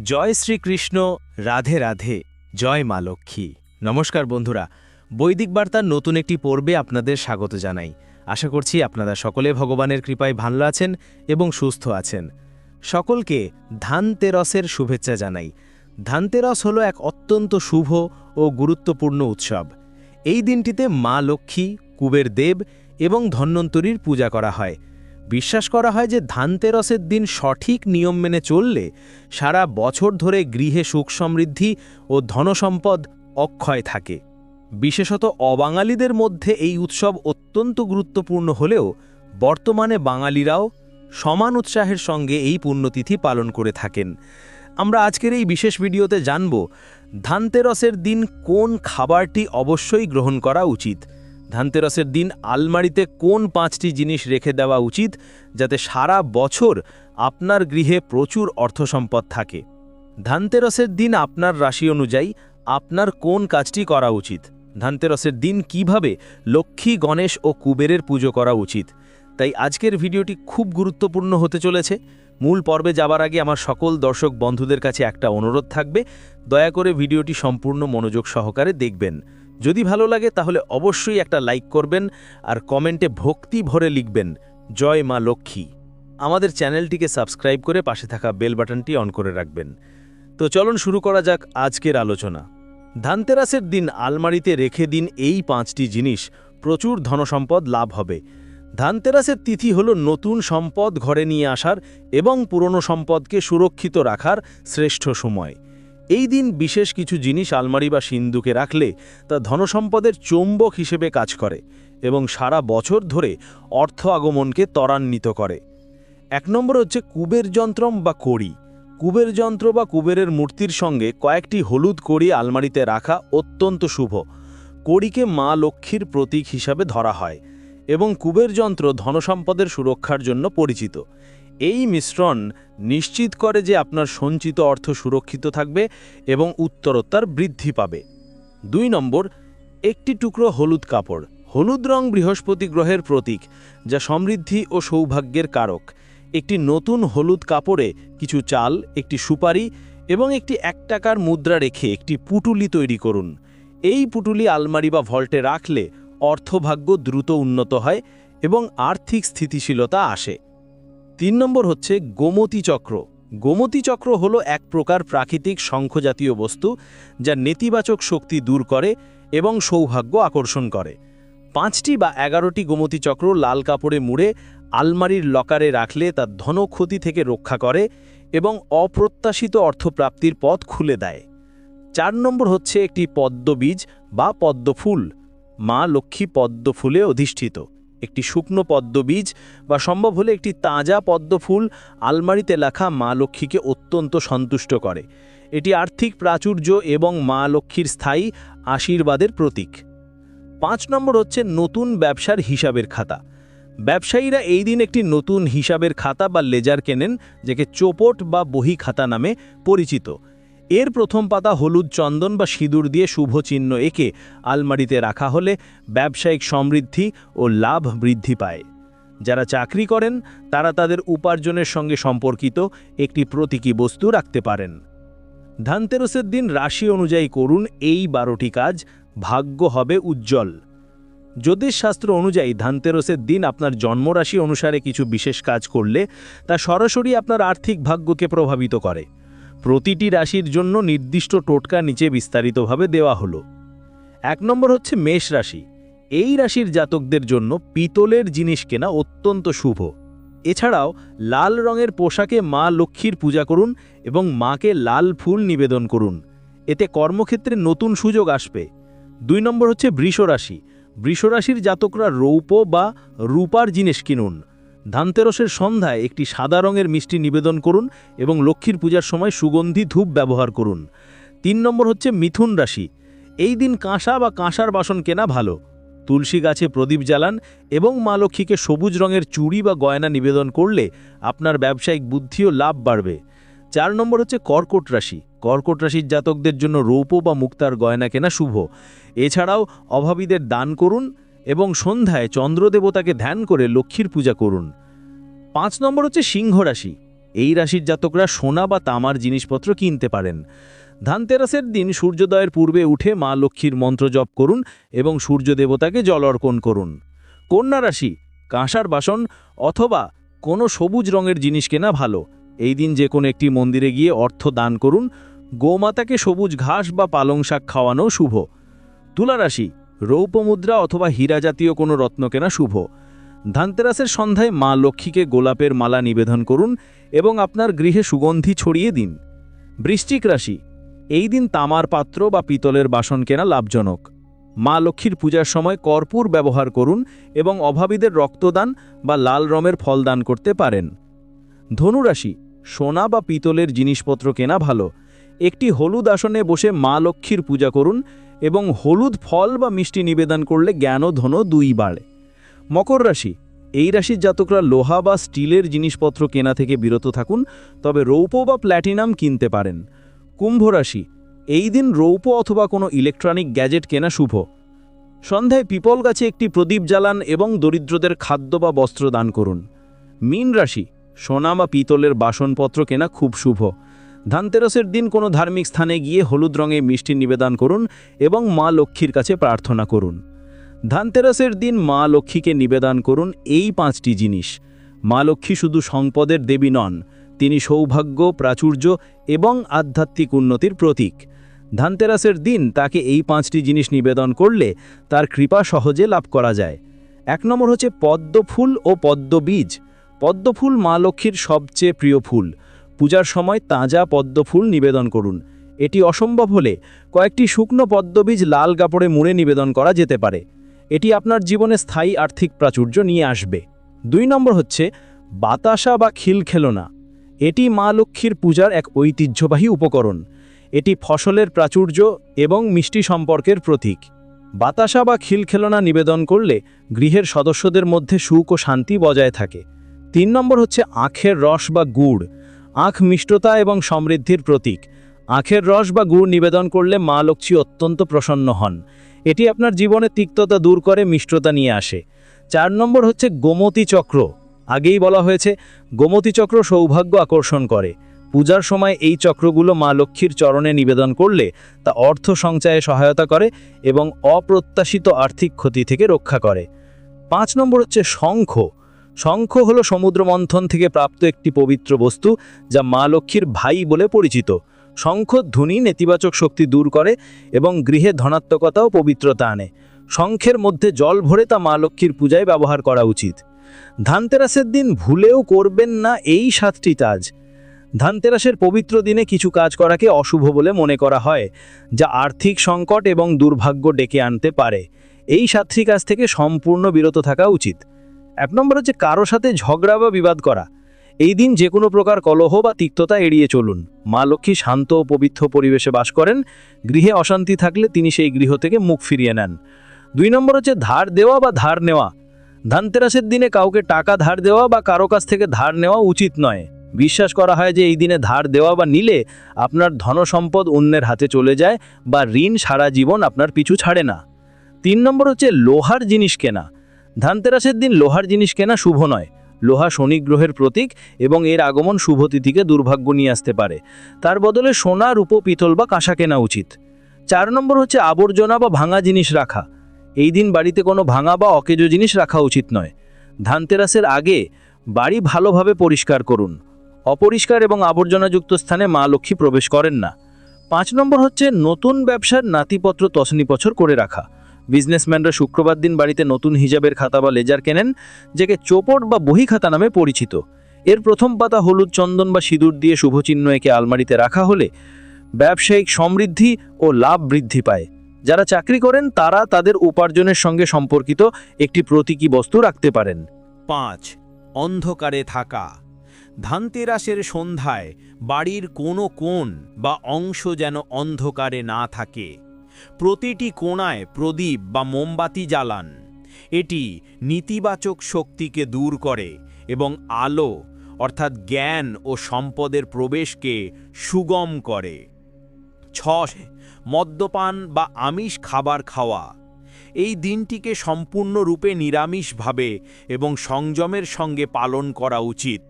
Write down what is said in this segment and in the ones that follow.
জয় শ্রীকৃষ্ণ, রাধে রাধে, জয় মা লক্ষ্মী। নমস্কার বন্ধুরা, বৈদিক বার্তার নতুন একটি পর্বে আপনাদের স্বাগত জানাই। আশা করছি আপনারা সকলে ভগবানের কৃপায় ভালো আছেন এবং সুস্থ আছেন। সকলকে ধানতেরসের শুভেচ্ছা জানাই। ধানতেরস হলো এক অত্যন্ত শুভ ও গুরুত্বপূর্ণ উৎসব। এই দিনটিতে মা লক্ষ্মী, কুবের দেব এবং ধন্বন্তরীর পূজা করা হয়। বিশ্বাস করা হয় যে ধানতেরসের দিন সঠিক নিয়ম মেনে চললে সারা বছর ধরে গৃহে সুখ সমৃদ্ধি ও ধনসম্পদ অক্ষয় থাকে। বিশেষত অবাঙালিদের মধ্যে এই উৎসব অত্যন্ত গুরুত্বপূর্ণ হলেও বর্তমানে বাঙালিরাও সমান উৎসাহের সঙ্গে এই পুণ্যতিথি পালন করে থাকেন। আমরা আজকের এই বিশেষ ভিডিওতে জানব ধানতেরসের দিন কোন খাবারটি অবশ্যই গ্রহণ করা উচিত। ধানতেরসের দিন আলমারিতে কোন পাঁচটি জিনিস রেখে দেওয়া উচিত যাতে সারা বছর আপনার গৃহে প্রচুর অর্থসম্পদ থাকে? ধানতেরসের দিন আপনার রাশি অনুযায়ী আপনার কোন কাজটি করা উচিত? ধানতেরসের দিন কীভাবে লক্ষ্মী, গণেশ ও কুবেরের পুজো করা উচিত? তাই আজকের ভিডিওটি খুব গুরুত্বপূর্ণ হতে চলেছে। মূল পর্বে যাবার আগে আমার সকল দর্শক বন্ধুদের কাছে একটা অনুরোধ থাকবে। দয়া করে ভিডিওটি সম্পূর্ণ মনোযোগ সহকারে দেখবেন। যদি ভালো লাগে, তাহলে অবশ্যই একটা লাইক করবেন আর কমেন্টে ভক্তি ভরে লিখবেন, জয় মা লক্ষ্মী। আমাদের চ্যানেলটিকে সাবস্ক্রাইব করে পাশে থাকা বেল বাটনটি অন করে রাখবেন। তো চলুন শুরু করা যাক আজকের আলোচনা। ধানতেরাসের দিন আলমারিতে রেখে দিন এই পাঁচটি জিনিস, প্রচুর ধনসম্পদ লাভ হবে। ধানতেরাসের তিথি হল নতুন সম্পদ ঘরে নিয়ে আসার এবং পুরনো সম্পদকে সুরক্ষিত রাখার শ্রেষ্ঠ সময়। এই দিন বিশেষ কিছু জিনিস আলমারি বা সিন্ধুকে রাখলে তা ধনসম্পদের চৌম্বক হিসেবে কাজ করে এবং সারা বছর ধরে অর্থ আগমনকে ত্বরান্বিত করে। এক নম্বর হচ্ছে কুবের যন্ত্রম বা কড়ি। কুবের যন্ত্র বা কুবেরের মূর্তির সঙ্গে কয়েকটি হলুদ কড়ি আলমারিতে রাখা অত্যন্ত শুভ। কড়িকে মা লক্ষ্মীর প্রতীক হিসাবে ধরা হয় এবং কুবের যন্ত্র ধনসম্পদের সুরক্ষার জন্য পরিচিত। এই মিশ্রণ নিশ্চিত করে যে আপনার সঞ্চিত অর্থ সুরক্ষিত থাকবে এবং উত্তরোত্তর বৃদ্ধি পাবে। দুই নম্বর, একটি টুকরো হলুদ কাপড়। হলুদ রং বৃহস্পতি গ্রহের প্রতীক, যা সমৃদ্ধি ও সৌভাগ্যের কারক। একটি নতুন হলুদ কাপড়ে কিছু চাল, একটি সুপারি এবং একটি এক টাকার মুদ্রা রেখে একটি পুটুলি তৈরি করুন। এই পুটুলি আলমারি বা ভল্টে রাখলে অর্থভাগ্য দ্রুত উন্নত হয় এবং আর্থিক স্থিতিশীলতা আসে। তিন নম্বর হচ্ছে গোমতী চক্র। গোমতী চক্র হলো এক প্রকার প্রাকৃতিক শঙ্খজাতীয় বস্তু যা নেতিবাচক শক্তি দূর করে এবং সৌভাগ্য আকর্ষণ করে। পাঁচটি বা এগারোটি গোমতী চক্র লাল কাপড়ে মুড়ে, আলমারির লকারে রাখলে তা ধনক্ষতি থেকে রক্ষা করে এবং অপ্রত্যাশিত অর্থপ্রাপ্তির পথ খুলে দেয়। চার নম্বর হচ্ছে একটি পদ্মবীজ বা পদ্মফুল। মা লক্ষ্মী পদ্মফুলে অধিষ্ঠিত। একটি শুকনো পদ্মবীজ বা সম্ভব হলে একটি তাজা পদ্মফুল আলমারিতে লেখা মা লক্ষ্মীকে অত্যন্ত সন্তুষ্ট করে। এটি আর্থিক প্রাচুর্য এবং মা লক্ষ্মীর স্থায়ী আশীর্বাদের প্রতীক। পাঁচ নম্বর হচ্ছে নতুন ব্যবসার হিসাবের খাতা। ব্যবসায়ীরা এই দিন একটি নতুন হিসাবের খাতা বা লেজার কেনেন, যাকে চোপট বা বহি খাতা নামে পরিচিত। এর প্রথম পাতা হলুদ চন্দন বা সিঁদুর দিয়ে শুভ চিহ্ন এঁকে আলমারিতে রাখা হলে ব্যবসায়িক সমৃদ্ধি ও লাভ বৃদ্ধি পায়। যারা চাকরি করেন, তারা তাদের উপার্জনের সঙ্গে সম্পর্কিত একটি প্রতীকী বস্তু রাখতে পারেন। ধানতেরসের দিন রাশি অনুযায়ী করুন এই বারোটি কাজ, ভাগ্য হবে উজ্জ্বল। জ্যোতিষশাস্ত্র অনুযায়ী ধানতেরসের দিন আপনার জন্মরাশি অনুসারে কিছু বিশেষ কাজ করলে তা সরাসরি আপনার আর্থিক ভাগ্যকে প্রভাবিত করে। প্রতিটি রাশির জন্য নির্দিষ্ট টোটকা নিচে বিস্তারিতভাবে দেওয়া হলো। এক নম্বর হচ্ছে মেষ রাশি। এই রাশির জাতকদের জন্য পিতলের জিনিস কেনা অত্যন্ত শুভ। এছাড়াও লাল রঙের পোশাকে মা লক্ষ্মীর পূজা করুন এবং মাকে লাল ফুল নিবেদন করুন। এতে কর্মক্ষেত্রে নতুন সুযোগ আসবে। দুই নম্বর হচ্ছে বৃষরাশি। বৃষরাশির জাতকরা রৌপ বা রূপার জিনিস কিনুন। ধানতেরসের সন্ধ্যায় একটি সাদা রঙের মিষ্টি নিবেদন করুন এবং লক্ষ্মীর পূজার সময় সুগন্ধি ধূপ ব্যবহার করুন। তিন নম্বর হচ্ছে মিথুন রাশি। এই দিন কাঁসা বা কাঁসার বাসন কেনা ভালো। তুলসী গাছে প্রদীপ জ্বালান এবং মা লক্ষ্মীকে সবুজ রঙের চুড়ি বা গয়না নিবেদন করলে আপনার ব্যবসায়িক বুদ্ধিও লাভ বাড়বে। চার নম্বর হচ্ছে কর্কট রাশি। কর্কট রাশির জাতকদের জন্য রৌপ বা মুক্তার গয়না কেনা শুভ। এছাড়াও অভাবীদের দান করুন এবং সন্ধ্যায় চন্দ্রদেবতাকে ধ্যান করে লক্ষ্মীর পূজা করুন। পাঁচ নম্বর হচ্ছে সিংহ রাশি। এই রাশির জাতকরা সোনা বা তামার জিনিসপত্র কিনতে পারেন। ধানতেরাসের দিন সূর্যোদয়ের পূর্বে উঠে মা লক্ষ্মীর মন্ত্র জপ করুন এবং সূর্য দেবতাকে জল অর্পণ করুন। কন্যা রাশি, কাঁসার বাসন অথবা কোনো সবুজ রঙের জিনিস কেনা ভালো। এই দিন যে কোনো একটি মন্দিরে গিয়ে অর্থ দান করুন। গোমাতাকে সবুজ ঘাস বা পালং শাক খাওয়ানো শুভ। তুলা রাশি রৌপ্য মুদ্রা অথবা হীরা জাতীয় কোনো রত্ন কেনা শুভ। ধানতেরাসের সন্ধ্যায় মা লক্ষ্মীকে গোলাপের মালা নিবেদন করুন এবং আপনার গৃহে সুগন্ধি ছড়িয়ে দিন। বৃশ্চিক রাশি, এই দিন তামার পাত্র বা পিতলের বাসন কেনা লাভজনক। মা লক্ষ্মীর পূজার সময় কর্পূর ব্যবহার করুন এবং অভাবীদের রক্তদান বা লাল রমের ফল দান করতে পারেন। ধনুরাশি, সোনা বা পিতলের জিনিসপত্র কেনা ভালো। একটি হলুদ আসনে বসে মা লক্ষ্মীর পূজা করুন এবং হলুদ ফল বা মিষ্টি নিবেদন করলে জ্ঞান ও ধন দুই বাড়ে। মকর রাশি, এই রাশির জাতকরা লোহা বা স্টিলের জিনিসপত্র কেনা থেকে বিরত থাকুন, তবে রৌপ্য বা প্ল্যাটিনাম কিনতে পারেন। কুম্ভ রাশি, এই দিন রৌপ্য অথবা কোনো ইলেকট্রনিক গ্যাজেট কেনা শুভ। সন্ধ্যায় পিপল গাছে একটি প্রদীপ জ্বালান এবং দরিদ্রদের খাদ্য বা বস্ত্র দান করুন। মীন রাশি, সোনা বা পিতলের বাসনপত্র কেনা খুব শুভ। ধানতেরসের দিন কোনো ধার্মিক স্থানে গিয়ে হলুদ রঙে মিষ্টি নিবেদন করুন এবং মা লক্ষ্মীর কাছে প্রার্থনা করুন। ধানতেরাসের দিন মা লক্ষ্মীকে নিবেদন করুন এই পাঁচটি জিনিস। মা লক্ষ্মী শুধু সম্পদের দেবী নন, তিনি সৌভাগ্য, প্রাচুর্য এবং আধ্যাত্মিক উন্নতির প্রতীক। ধানতেরাসের দিন তাকে এই পাঁচটি জিনিস নিবেদন করলে তার কৃপা সহজে লাভ করা যায়। এক নম্বর হচ্ছে পদ্ম ফুল ও পদ্ম বীজ পদ্ম ফুল মা লক্ষ্মীর সবচেয়ে প্রিয় ফুল। পূজার সময় তাজা পদ্ম ফুল নিবেদন করুন। এটি অসম্ভব হলে কয়েকটি শুকনো পদ্মবীজ লাল কাপড়ে মুড়ে নিবেদন করা যেতে পারে। এটি আপনার জীবনে স্থায়ী আর্থিক প্রাচুর্য নিয়ে আসবে। দুই নম্বর হচ্ছে বাতাসা বা খিল খিলখেলনা এটি মা লক্ষ্মীর পূজার এক ঐতিহ্যবাহী উপকরণ। এটি ফসলের প্রাচুর্য এবং মিষ্টি সম্পর্কের প্রতীক। বাতাসা বা খিল খিলখেলনা নিবেদন করলে গৃহের সদস্যদের মধ্যে সুখ ও শান্তি বজায় থাকে। তিন নম্বর হচ্ছে আখের রস বা গুড়। আখ মিষ্টতা এবং সমৃদ্ধির প্রতীক। আখের রস বা গুড় নিবেদন করলে মা লক্ষ্মী অত্যন্ত প্রসন্ন হন। এটি আপনার জীবনে তিক্ততা দূর করে, মিষ্টতা নিয়ে আসে। চার নম্বর হচ্ছে গোমতী চক্র। আগেই বলা হয়েছে, গোমতী চক্র সৌভাগ্য আকর্ষণ করে। পূজার সময় এই চক্রগুলো মা লক্ষ্মীর চরণে নিবেদন করলে তা অর্থ সঞ্চয়ে সহায়তা করে এবং অপ্রত্যাশিত আর্থিক ক্ষতি থেকে রক্ষা করে। পাঁচ নম্বর হচ্ছে শঙ্খ। শঙ্খ হল সমুদ্র মন্থন থেকে প্রাপ্ত একটি পবিত্র বস্তু, যা মা লক্ষ্মীর ভাই বলে পরিচিত। শঙ্খ ধ্বনি নেতিবাচক শক্তি দূর করে এবং গৃহে ধনাত্মকতা ও পবিত্রতা আনে। শঙ্খের মধ্যে জল ভরে তা মা লক্ষ্মীর পূজায় ব্যবহার করা উচিত। ধানতেরাসের দিন ভুলেও করবেন না এই সাতটি কাজ। ধানতেরাসের পবিত্র দিনে কিছু কাজ করাকে অশুভ বলে মনে করা হয়, যা আর্থিক সংকট এবং দুর্ভাগ্য ডেকে আনতে পারে। এই সাতটি কাজ থেকে সম্পূর্ণ বিরত থাকা উচিত। এক নম্বর হচ্ছে কারও সাথে ঝগড়া বা বিবাদ করা। এই দিন যে কোনো প্রকার কলহ বা তিক্ততা এড়িয়ে চলুন। মা লক্ষ্মী শান্ত ও পবিত্র পরিবেশে বাস করেন। গৃহে অশান্তি থাকলে তিনি সেই গৃহ থেকে মুখ ফিরিয়ে নেন। দুই নম্বর হচ্ছে ধার দেওয়া বা ধার নেওয়া। ধানতেরাসের দিনে কাউকে টাকা ধার দেওয়া বা কারও কাছ থেকে ধার নেওয়া উচিত নয়। বিশ্বাস করা হয় যে এই দিনে ধার দেওয়া বা নিলে আপনার ধনসম্পদ অন্যের হাতে চলে যায় বা ঋণ সারা জীবন আপনার পিছু ছাড়ে না। তিন নম্বর হচ্ছে লোহার জিনিস কেনা। ধানতেরাসের দিন লোহার জিনিস কেনা শুভ নয়। লোহা শনি গ্রহের প্রতীক এবং এর আগমন শুভ তিথিকে দুর্ভাগ্য নিয়ে আসতে পারে। তার বদলে সোনা, রূপো, পিতল বা কাঁসা কেনা উচিত। চার নম্বর হচ্ছে আবর্জনা বা ভাঙা জিনিস রাখা। এই দিন বাড়িতে কোনো ভাঙা বা অকেজো জিনিস রাখা উচিত নয়। ধানতেরাসের আগে বাড়ি ভালোভাবে পরিষ্কার করুন। অপরিষ্কার এবং আবর্জনাযুক্ত স্থানে মা লক্ষ্মী প্রবেশ করেন না। পাঁচ নম্বর হচ্ছে নতুন ব্যবসার নাতিপত্র তছনিপছর করে রাখা। বিজনেসম্যানরা শুক্রবার দিন বাড়িতে নতুন হিজাবের খাতা বা লেজার কেনেন, যাকে চোপট বা বহি খাতা নামে পরিচিত। এর প্রথম পাতা হলুদ চন্দন বা সিঁদুর দিয়ে শুভচিহ্ন একে আলমারিতে রাখা হলে ব্যবসায়িক সমৃদ্ধি ও লাভ বৃদ্ধি পায়। যারা চাকরি করেন, তারা তাদের উপার্জনের সঙ্গে সম্পর্কিত একটি প্রতীকী বস্তু রাখতে পারেন। পাঁচ, অন্ধকারে থাকা। ধানতেরাসের সন্ধ্যায় বাড়ির কোনো কোণ বা অংশ যেন অন্ধকারে না থাকে। প্রতিটি কোণায় প্রদীপ বা মোমবাতি জ্বালান। এটি নেতিবাচক শক্তিকে দূর করে এবং আলো, অর্থাৎ জ্ঞান ও সম্পদের প্রবেশকে সুগম করে। ছ মদ্যপান বা আমিষ খাবার খাওয়া। এই দিনটিকে সম্পূর্ণরূপে নিরামিষভাবে এবং সংযমের সঙ্গে পালন করা উচিত।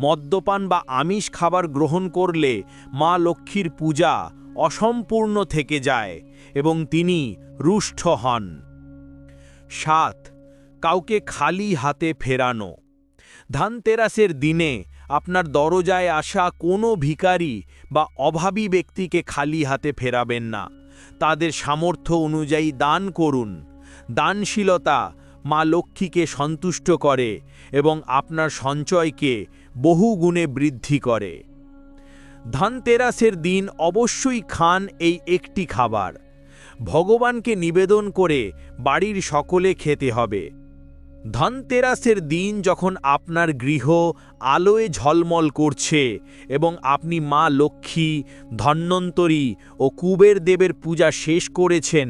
মদ্যপান বা আমিষ খাবার গ্রহণ করলে মা লক্ষ্মীর পূজা অসম্পূর্ণ থেকে যায় এবং তিনি রুষ্ট হন। সাত, কাউকে খালি হাতে ফেরানো। ধানতেরাসের দিনে আপনার দরজায় আসা কোনো ভিখারি বা অভাবী ব্যক্তিকে খালি হাতে ফেরাবেন না। তাদের সামর্থ্য অনুযায়ী দান করুন। দানশীলতা মা লক্ষ্মীকে সন্তুষ্ট করে এবং আপনার সঞ্চয়কে বহু গুণে বৃদ্ধি করে। ধনতেরাসের দিন অবশ্যই খান এই একটি খাবার। ভগবানকে নিবেদন করে বাড়ির সকলে খেতে হবে। ধনতেরাসের দিন যখন আপনার গৃহ আলোয় ঝলমল করছে এবং আপনি মা লক্ষ্মী, ধন্বন্তরী ও কুবের দেবের পূজা শেষ করেছেন,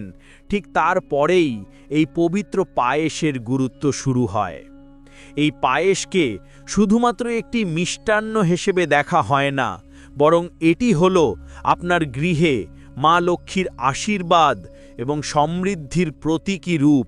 ঠিক তারপরেই এই পবিত্র পায়েসের গুরুত্ব শুরু হয়। এই পায়েসকে শুধুমাত্র একটি মিষ্টান্ন হিসেবে দেখা হয় না, বরং এটি হল আপনার গৃহে মা লক্ষ্মীর আশীর্বাদ এবং সমৃদ্ধির প্রতীকী রূপ।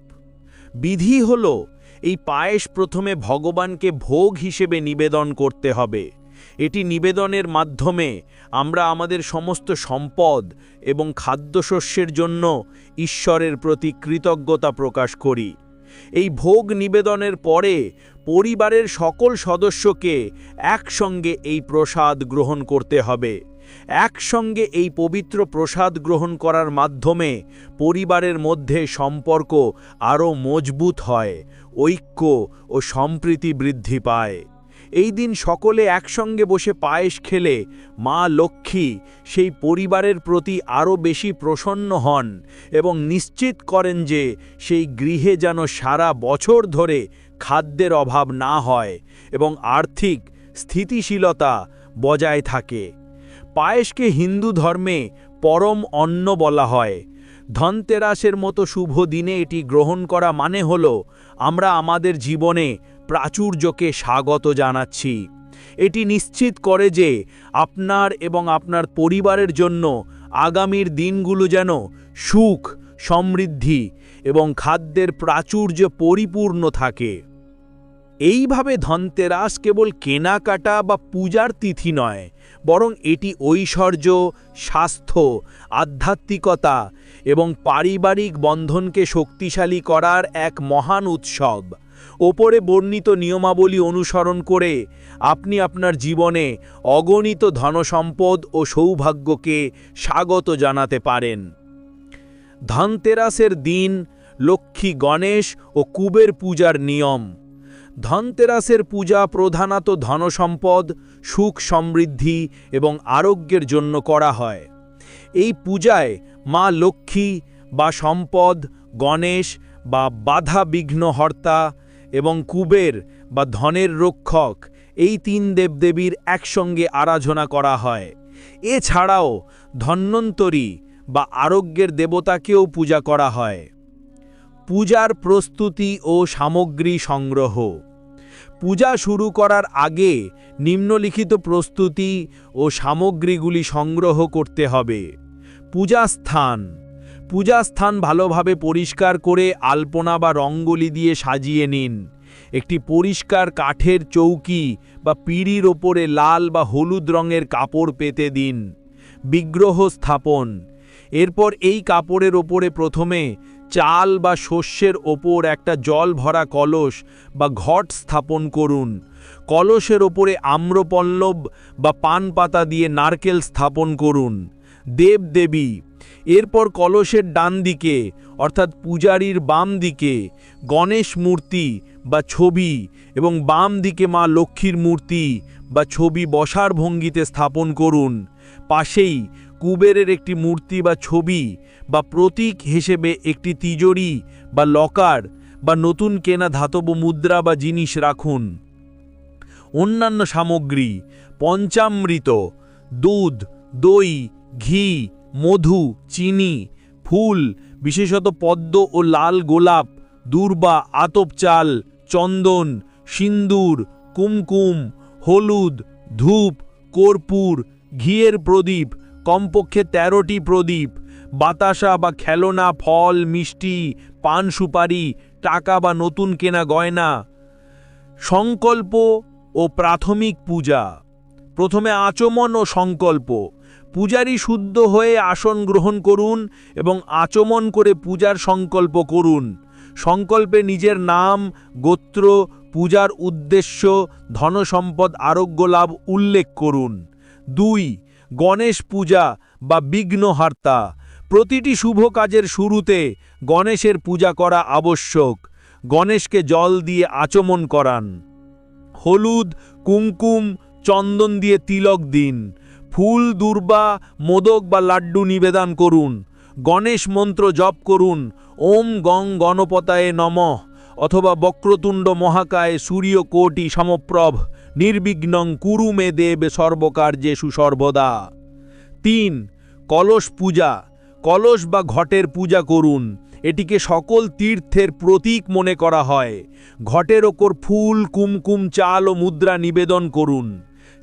বিধি হল, এই পায়েস প্রথমে ভগবানকে ভোগ হিসেবে নিবেদন করতে হবে। এটি নিবেদনের মাধ্যমে আমরা আমাদের সমস্ত সম্পদ এবং খাদ্যশস্যের জন্য ঈশ্বরের প্রতি কৃতজ্ঞতা প্রকাশ করি। এই ভোগ নিবেদনের পরে পরিবারের সকল সদস্যকে একসঙ্গে এই প্রসাদ গ্রহণ করতে হবে। একসঙ্গে এই পবিত্র প্রসাদ গ্রহণ করার মাধ্যমে পরিবারের মধ্যে সম্পর্ক আরও মজবুত হয়, ঐক্য ও সম্প্রীতি বৃদ্ধি পায়। এই দিন সকলে একসঙ্গে বসে পায়েস খেলে মা লক্ষ্মী সেই পরিবারের প্রতি আরও বেশি প্রসন্ন হন এবং নিশ্চিত করেন যে সেই গৃহে যেন সারা বছর ধরে খাদ্যের অভাব না হয় এবং আর্থিক স্থিতিশীলতা বজায় থাকে। পায়েসকে হিন্দু ধর্মে পরম অন্ন বলা হয়। ধনতেরাসের মতো শুভ দিনে এটি গ্রহণ করা মানে হল, আমরা আমাদের জীবনে প্রাচুর্যকে স্বাগত জানাচ্ছি। এটি নিশ্চিত করে যে আপনার এবং আপনার পরিবারের জন্য আগামীর দিনগুলো যেন সুখ, সমৃদ্ধি এবং খাদ্যের প্রাচুর্য পরিপূর্ণ থাকে। এইভাবে ধনতেরাস কেবল কেনাকাটা বা পূজার তিথি নয়, বরং এটি ঐশ্বর্য, স্বাস্থ্য, আধ্যাত্মিকতা এবং পারিবারিক বন্ধনকে শক্তিশালী করার এক মহান উৎসব। ওপরে বর্ণিত নিয়মাবলী অনুসরণ করে আপনি আপনার জীবনে অগণিত ধনসম্পদ ও সৌভাগ্যকে স্বাগত জানাতে পারেন। ধনতেরাসের দিন লক্ষ্মী গণেশ ও কুবের পূজার নিয়ম। ধনতেরাসের পূজা প্রধানত ধনসম্পদ, সুখ সমৃদ্ধি এবং আরোগ্যের জন্য করা হয়। এই পূজায় মা লক্ষ্মী বা সম্পদ, গণেশ বা বাধা বিঘ্ন হর্তা এবং কুবের বা ধনের রক্ষক এই তিন দেবদেবীর একসঙ্গে আরাধনা করা হয়। এছাড়াও ধন্বন্তরী বা আরোগ্যের দেবতাকেও পূজা করা হয়। পূজার প্রস্তুতি ও সামগ্রী সংগ্রহ। পূজা শুরু করার আগে নিম্নলিখিত প্রস্তুতি ও সামগ্রীগুলি সংগ্রহ করতে হবে। পূজা স্থান। পূজা স্থান ভালোভাবে পরিষ্কার করে আলপনা বা রঙ্গোলি দিয়ে সাজিয়ে নিন। একটি পরিষ্কার কাঠের চৌকি বা পিঁড়ির ওপরে লাল বা হলুদ রঙের কাপড় পেতে দিন। বিগ্রহ স্থাপন। এরপর এই কাপড়ের ওপরে প্রথমে চাল বা শস্যের ওপর একটা জল ভরা কলস বা ঘট স্থাপন করুন। কলসের ওপরে আম্রপল্লব বা পান পাতা দিয়ে নারকেল স্থাপন করুন। দেব দেবী, এরপর কলসের ডান দিকে, অর্থাৎ পূজারীর বাম দিকে, গণেশ মূর্তি বা ছবি এবং বাম দিকে মা লক্ষ্মীর মূর্তি বা ছবি বসার ভঙ্গিতে স্থাপন করুন। পাশেই কুবেরের একটি মূর্তি বা ছবি বা প্রতীক হিসেবে একটি তিজোরি বা লকার বা নতুন কেনা ধাতব মুদ্রা বা জিনিস রাখুন। অন্যান্য সামগ্রী, পঞ্চামৃত, দুধ, দই, ঘি, মধু, চিনি, ফুল, বিশেষত পদ্ম ও লাল গোলাপ, দূর্বা, আতপ চাল, চন্দন, সিন্দুর, কুমকুম, হলুদ, ধূপ, কর্পূর, ঘিয়ের প্রদীপ কমপক্ষে তেরোটি প্রদীপ, বাতাসা বা খেলনা, ফল, মিষ্টি, পান সুপারি, টাকা বা নতুন কেনা গয়না, সংকল্প ও প্রাথমিক পূজা। প্রথমে আচমন ও সংকল্প। পূজারী শুদ্ধ হয়ে আসন গ্রহণ করুন এবং আচমন করে পূজার সংকল্প করুন। সংকল্পে নিজের নাম, গোত্র, পূজার উদ্দেশ্য, ধনসম্পদ, আরোগ্য লাভ উল্লেখ করুন। দুই গণেশ পূজা বা বিঘ্নহার্তা প্রতিটি শুভ কাজের শুরুতে গণেশের পূজা করা আবশ্যক। গণেশকে জল দিয়ে আচমন করান। হলুদ, কুমকুম, চন্দন দিয়ে তিলক দিন। ফুল, দুর্বা, মোদক বা লাড্ডু নিবেদন করুন। গণেশ মন্ত্র জপ করুন। ওম গং গণপতায়ে নমঃ। অথবা বক্রতুণ্ড মহাকায় সূর্য কোটি সমপ্রভ। নির্বিঘ্নং কুরু মে দেব সর্বকার্যে সুসর্বদা। তিন, কলস পূজা। কলস বা ঘটের পূজা করুন। এটিকে সকল তীর্থের প্রতীক মনে করা হয়। ঘটের ওপর ফুল, কুমকুম, চাল ও মুদ্রা নিবেদন করুন।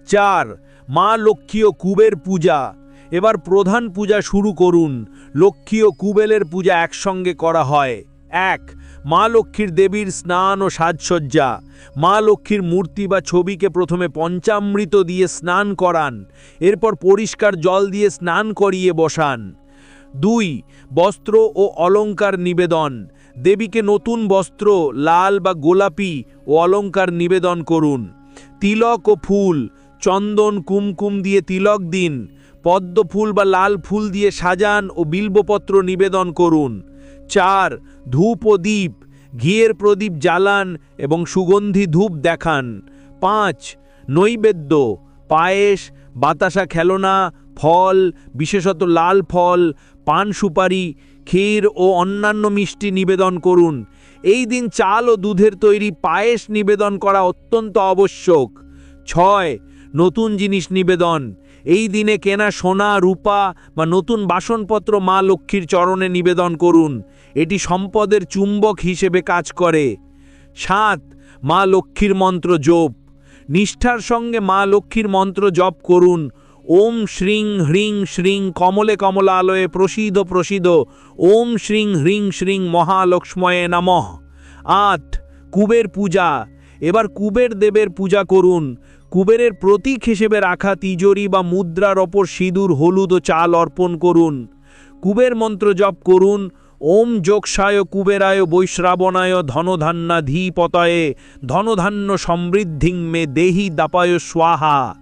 চার, মা লক্ষ্মী ও কুবের পূজা। এবার প্রধান পূজা শুরু করুন। লক্ষ্মী ও কুবেলের পূজা একসঙ্গে করা হয়। এক মা লক্ষ্মীর দেবীর স্নান ও সাজসজ্জা। মা লক্ষ্মীর মূর্তি বা ছবিকে প্রথমে পঞ্চামৃত দিয়ে স্নান করান, এরপর পরিষ্কার জল দিয়ে স্নান করিয়ে বসান। দুই, বস্ত্র ও অলঙ্কার নিবেদন। দেবীকে নতুন বস্ত্র, লাল বা গোলাপি ও অলঙ্কার নিবেদন করুন। তিলক ও ফুল, চন্দন, কুমকুম দিয়ে তিলক দিন। পদ্ম ফুল বা লাল ফুল দিয়ে সাজান ও বিল্বপত্র নিবেদন করুন। চার, ধূপ ও দ্বীপ, ঘিয়ের প্রদীপ জ্বালান এবং সুগন্ধি ধূপ দেখান। পাঁচ, নৈবেদ্য, পায়েস, বাতাসা খেলনা, ফল, বিশেষত লাল ফল, পান সুপারি, ক্ষীর ও অন্যান্য মিষ্টি নিবেদন করুন। এই দিন চাল ও দুধের তৈরি পায়েস নিবেদন করা অত্যন্ত আবশ্যক। ছয়, নতুন জিনিস নিবেদন। এই দিনে কেনা সোনা, রূপা বা নতুন বাসনপত্র মা লক্ষ্মীর চরণে নিবেদন করুন। এটি সম্পদের চুম্বক হিসেবে কাজ করে। সাত, মা লক্ষ্মীর মন্ত্র জপ। নিষ্ঠার সঙ্গে মা লক্ষ্মীর মন্ত্র জপ করুন। ওম শ্রীং হ্রিং শ্রীং কমলে কমলালয়ে প্রসিদ্ধ প্রসিদ্ধ। ওম শ্রীং হ্রিং শ্রীং মহালক্ষ্ময়ে নমঃ। আট, কুবের পূজা। এবার কুবের দেবের পূজা করুন। কুবেরের প্রতীক হিসেবে রাখা তিজোরি বা মুদ্রার ওপর সিঁদুর, হলুদ ও চাল অর্পণ করুন। কুবের মন্ত্র জপ করুন। ওম যোগসায় কুবেরায় বৈশ্রাবণায় ধনধান্না ধীপতয়ে ধনধান্য সমৃদ্ধিং মে দেহি দাপায় স্বাহা।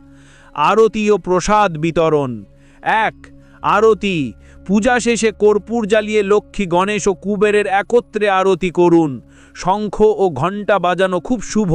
আরতি ও প্রসাদ বিতরণ। এক, আরতি। পূজা শেষে কর্পূর জ্বালিয়ে লক্ষ্মী গণেশ ও কুবেরের একত্রে আরতি করুন। শঙ্খ ও ঘণ্টা বাজানো খুব শুভ।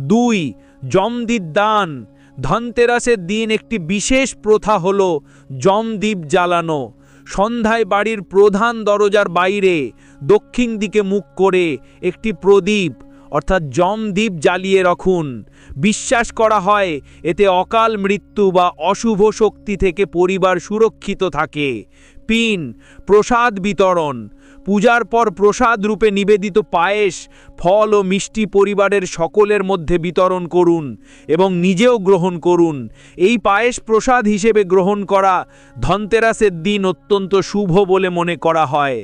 দুই জমদীপ দান। ধনতেরাসের দিন একটি বিশেষ প্রথা হল জমদীপ জ্বালানো। সন্ধ্যায় বাড়ির প্রধান দরজার বাইরে, দক্ষিণ দিকে মুখ করে একটি প্রদীপ, অর্থাৎ জমদীপ জ্বালিয়ে রাখুন। বিশ্বাস করা হয়, এতে অকাল মৃত্যু বা অশুভ শক্তি থেকে পরিবার সুরক্ষিত থাকে। পিন, প্রসাদ বিতরণ। পূজার পর প্রসাদ রূপে নিবেদিত পায়েস, ফল ও মিষ্টি পরিবারের সকলের মধ্যে বিতরণ করুন এবং নিজেও গ্রহণ করুন। এই পায়েস প্রসাদ হিসেবে গ্রহণ করা ধনতেরাসের দিন অত্যন্ত শুভ বলে মনে করা হয়।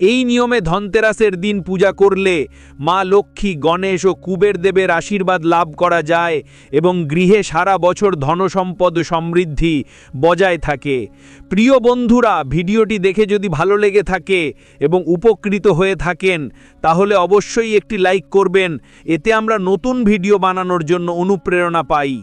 এই নিয়মে ধনতেরাসের দিন পূজা করলে মা লক্ষ্মী গণেশ ও কুবের দেবের আশীর্বাদ লাভ করা যায় এবং গৃহে সারা বছর ধনসম্পদ সমৃদ্ধি বজায় থাকে। প্রিয় বন্ধুরা, ভিডিওটি দেখে যদি ভালো লেগে থাকে এবং উপকৃত হয়ে থাকেন, তাহলে অবশ্যই একটি লাইক করবেন। এতে আমরা নতুন ভিডিও বানানোর জন্য অনুপ্রেরণা পাই।